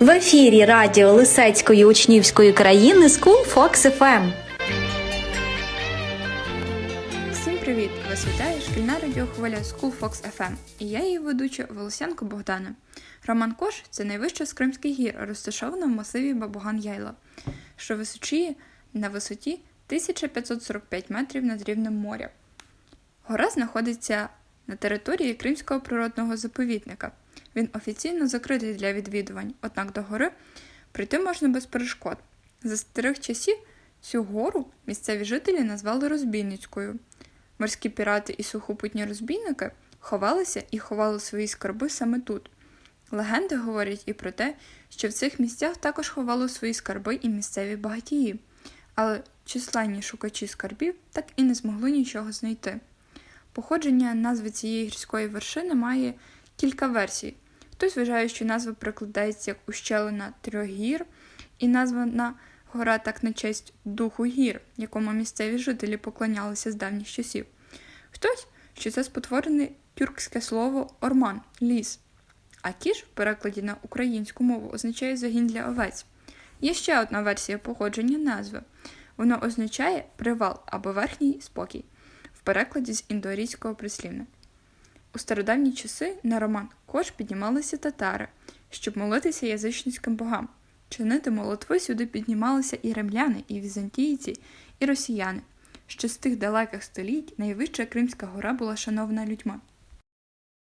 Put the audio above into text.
В ефірі радіо Лисецької учнівської країни School Fox FM. Всім привіт! Вас вітає шкільна радіохвиля School Fox FM і я її ведуча Волосянко Богдана. Роман Кош це найвища з Кримських гір, розташована в масиві Бабуган Яйла, що височіє на висоті 1545 метрів над рівнем моря. Гора знаходиться на території Кримського природного заповідника. Він офіційно закритий для відвідувань, однак до гори прийти можна без перешкод. За старих часів цю гору місцеві жителі назвали Розбійницькою. Морські пірати і сухопутні розбійники ховалися і ховали свої скарби саме тут. Легенди говорять і про те, що в цих місцях також ховали свої скарби і місцеві багатії, але численні шукачі скарбів так і не змогли нічого знайти. Походження назви цієї гірської вершини має кілька версій. Хтось вважає, що назва прикладається як ущелина трьох гір, і названа гора так на честь духу гір, якому місцеві жителі поклонялися з давніх часів. Хтось, що це спотворене тюркське слово орман ліс. А кіш в перекладі на українську мову означає загін для овець. Є ще одна версія походження назви. Воно означає привал або верхній спокій в перекладі з індоарійського прислівника. У стародавні часи на роман Кош піднімалися татари, щоб молитися язичницьким богам. Чинити молитви сюди піднімалися і римляни, і візантійці, і росіяни. Ще з тих далеких століть найвища Кримська гора була шанована людьми.